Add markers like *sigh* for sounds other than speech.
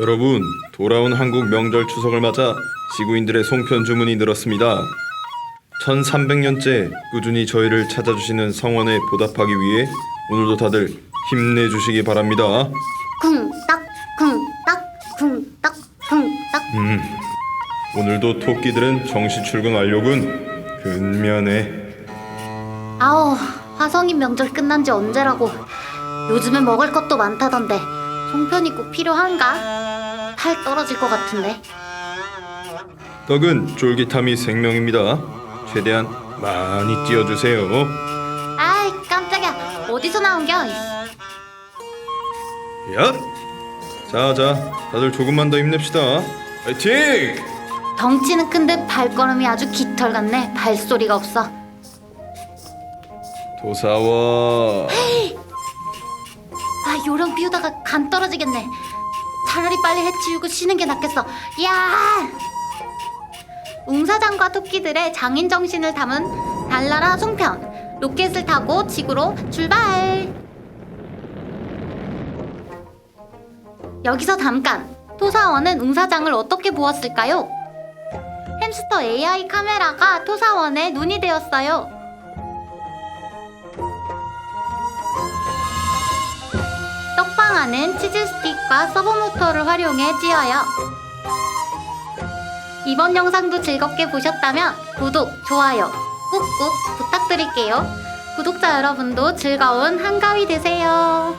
여러분, 돌아온 한국 명절 추석을 맞아 지구인들의 송편 주문이 늘었습니다. 1300년째 꾸준히 저희를 찾아주시는 성원에 보답하기 위해 오늘도 다들 힘내주시기 바랍니다. 쿵딱 쿵딱 쿵딱 쿵딱 음, 오늘도 토끼들은 정시 출근 완료군. 근면에 아우 화성인 명절 끝난 지 언제라고 요즘엔 먹을 것도 많다던데 송편이 꼭 필요한가? 팔 떨어질 것 같은데 떡은 쫄깃함이 생명입니다. 최대한 많이 띄워주세요. 아이 깜짝이야 어디서 나온겨 야! 자자, 다들 조금만 더 힘냅시다. 파이팅! 덩치는 큰데 발걸음이 아주 깃털 같네 발소리가 없어 도사와 *laughs* 피우다가 간 떨어지겠네. 차라리 빨리 해치우고 쉬는 게 낫겠어. 야! 웅사장과 토끼들의 장인 정신을 담은 달나라 송편. 로켓을 타고 지구로 출발! 여기서 잠깐. 토사원은 웅사장을 어떻게 보았을까요? 햄스터 AI 카메라가 토사원의 눈이 되었어요 사용하는 치즈 스틱과 서브 모터를 활용해 찧어요. 이번 영상도 즐겁게 보셨다면 구독, 좋아요 꾹꾹 부탁드릴게요. 구독자 여러분도 즐거운 한가위 되세요.